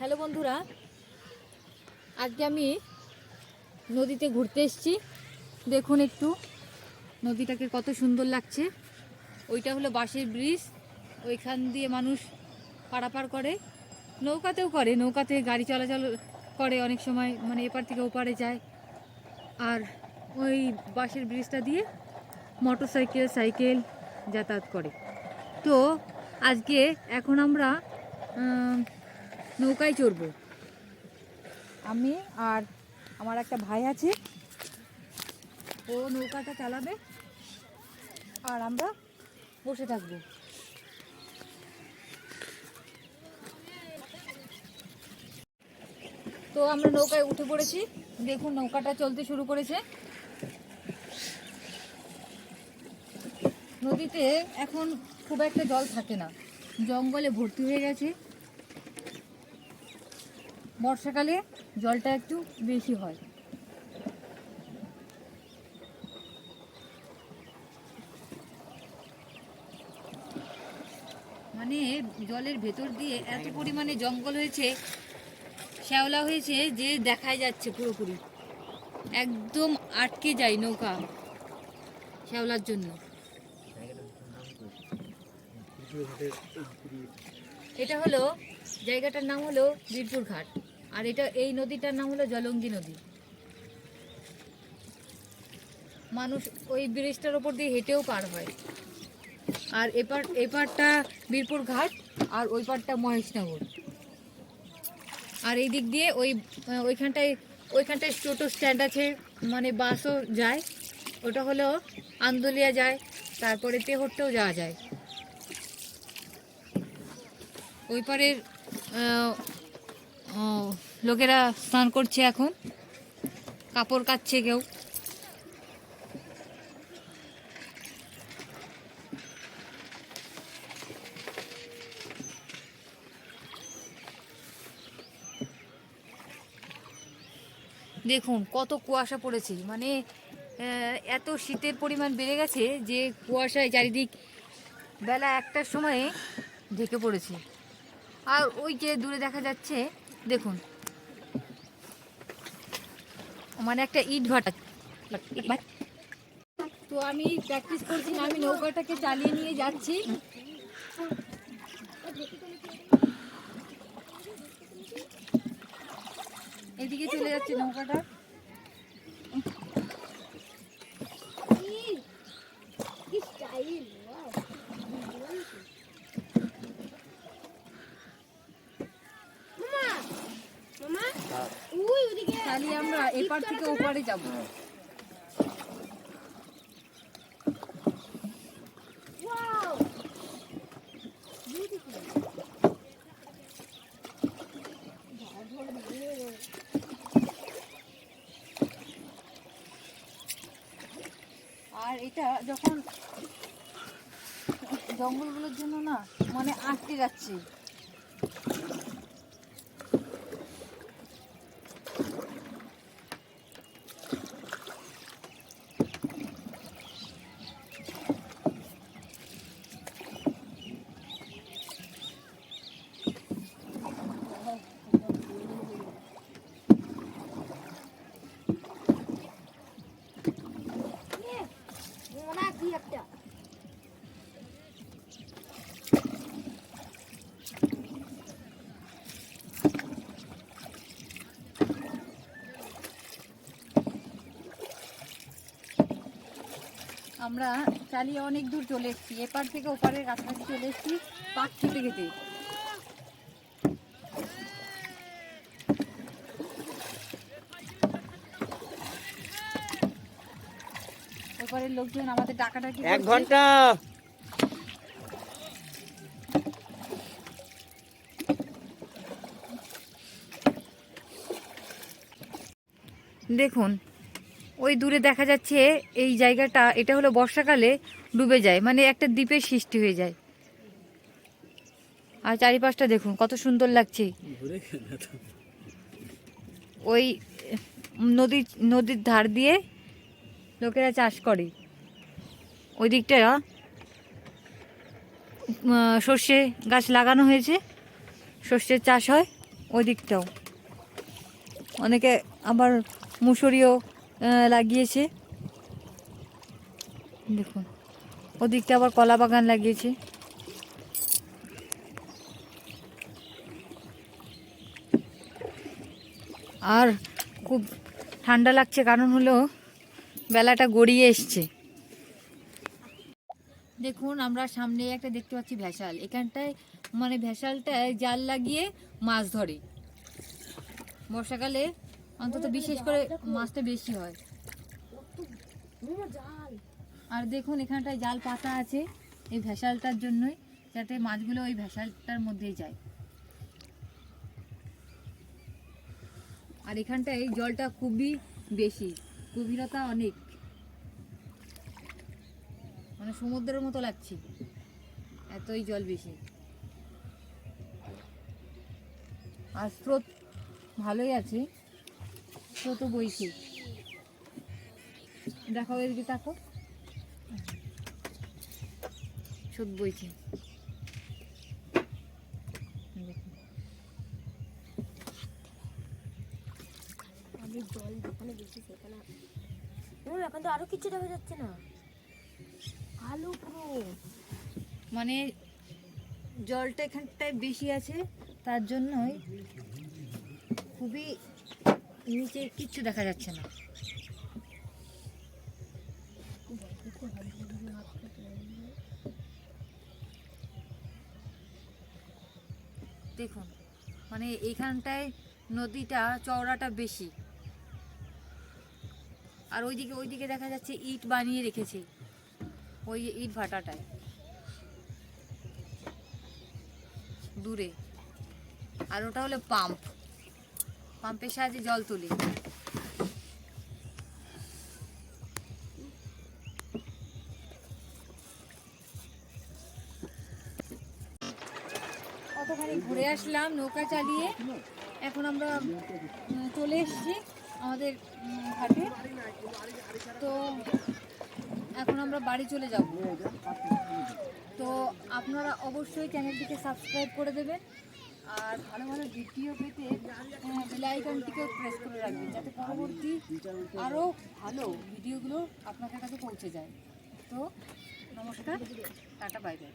Hello বন্ধুরা, আজকে আমি নদীতে ঘুরতে এসেছি। দেখুন একটু, নদীটাকে কত সুন্দর লাগছে। ওইটা হলো বাঁশের ব্রিজ, ওইখান দিয়ে মানুষ পারাপার করে। নৌকাতেও করে, নৌকাতে গাড়ি চলাচল করে অনেক সময় মানে এপার থেকে ওপারে যায়। আর ওই বাঁশের ব্রিজটা দিয়ে মোটর সাইকেল সাইকেল যাতায়াত করে। তো আজকে এখন আমরা নৌকায় চড়বো। আমি আর আমার একটা ভাই আছে। ও নৌকাটা চালাবে আর আমরা বসে থাকব। তো আমরা নৌকায় উঠে পড়েছি। দেখুন নৌকাটা চলতে শুরু করেছে। নদীতে এখন খুব একটা জল থাকে না। জঙ্গলে ভর্তি হয়ে গেছে। বর্ষাকালে জলটা একটু বেশি হয়। মানে জলের ভেতর দিয়ে এত পরিমাণে জঙ্গল হয়েছে, শ্যাওলা হয়েছে যে দেখাই যাচ্ছে পুরোপুরি। একদম আটকে যায় নৌকা শ্যাওলার জন্য। এটা হলো জায়গাটার নাম হলো বীরপুর ঘাট। আর এটা এই নদীটার নাম হলো জলঙ্গি নদী। মানুষ ওই ব্রিজটার ওপর দিয়ে হেঁটেও পার হয়। আর এপার, এপারটা বীরপুর ঘাট আর ওই পারটা মহেশনগর। আর এই দিক দিয়ে ওই ওইখানটায় ওইখানটায় টোটো স্ট্যান্ড আছে মানে বাসও যায়। ওটা হলো আন্দোলিয়া যায়, তারপরে তেহট্টেও যাওয়া যায়। ওই পারের লোকেরা স্নান করছে এখন। কাপড় কাচ্ছে কেউ। দেখুন, কত কুয়াশা পড়েছে। মানে এত শীতের পরিমাণ বেড়ে গেছে যে কুয়াশায় চারিদিক বেলা একটার সময়ে ঢেকে পড়েছে। আর ওই যে দূরে দেখা যাচ্ছে দেখুন। মানে একটা ইট ভাটা। তো আমি প্র্যাকটিস করছি না আমি নৌকাটাকে চালিয়ে নিয়ে যাচ্ছি। এদিকে চলে যাচ্ছে নৌকাটা চালিয়ে আমরা এপার থেকে ওপারে যাব। আর এটা যখন জঙ্গলগুলোর জন্য না মানে আটকে যাচ্ছে। আমরা চালিয়ে অনেক দূর চলে এসেছি। এপার থেকে ওপারের কাছাকাছি চলে এসেছি পাক খেতে খেতে। লোকজন আমাদের ডাকাডাকি এক ঘণ্টা। দেখুন ওই দূরে দেখা যাচ্ছে এই জায়গাটা এটা হলো বর্ষাকালে ডুবে যায় মানে একটা দ্বীপের সৃষ্টি হয়ে যায়। আর চারিপাশটা দেখুন কত সুন্দর লাগছে। ওই নদী নদীর ধার দিয়ে লোকেরা চাষ করে। ওই দিকটা সর্ষে গাছ লাগানো হয়েছে। সর্ষের চাষ হয় ওই দিকটাও অনেকে আবার মুসুরিও লাগিয়েছে। দেখুন, ওদিকটা আবার কলা বাগান লাগিয়েছে। আর খুব ঠান্ডা লাগছে, কারণ হলো বেলাটা গড়িয়ে এসছে। দেখুন, আমরা সামনে একটা দেখতে পাচ্ছি ভেসাল। এখানটায় মানে ভেসালটায় জাল লাগিয়ে মাছ ধরে। বর্ষাকালে অন্তত বিশেষ করে মাছটা বেশি হয়। আর দেখুন, এখানটায় জাল পাতা আছে এই ভেসালটার জন্যই, যাতে মাছগুলো ওই ভেসালটার মধ্যেই যায়। আর এখানটায় জলটা খুবই বেশি। গভীরতা অনেক। মানে সমুদ্রের মতো লাগছে। এতই জল বেশি। আর স্রোত ভালোই আছে। স্রোতও বইছে। দেখাও এদিকে তাকো স্রোত বইছে দেখুন। আমি জল যেখানে বেশি সেখানে। এখন তো আরও কিছু দেখা যাচ্ছে না। আলু পুরো। মানে জলটা এখানটায় বেশি আছে, তার জন্যই খুবই নিচে কিচ্ছু দেখা যাচ্ছে না। দেখুন মানে এইখানটায় নদীটা, চওড়াটা বেশি। আর ওইদিকে ওইদিকে দেখা যাচ্ছে ইট বানিয়ে রেখেছে। ওই ইট ভাটাটায়। দূরে। আর ওটা হলো পাম্প। পাম্পের সাহায্যে জল তুলি। কতখানি ঘুরে আসলাম নৌকা চালিয়ে। এখন আমরা চলে এসেছি। আমাদের ঘাটে। তো এখন আমরা বাড়ি চলে যাব। তো আপনারা অবশ্যই চ্যানেলটিকে সাবস্ক্রাইব করে দেবেন আর ভালো ভালো ভিডিও পেতে বেল প্রেস করে রাখবেন যাতে পরবর্তী আরও ভালো ভিডিওগুলো আপনাদের কাছে পৌঁছে যায়। তো নমস্কার, টাটা বাই বাই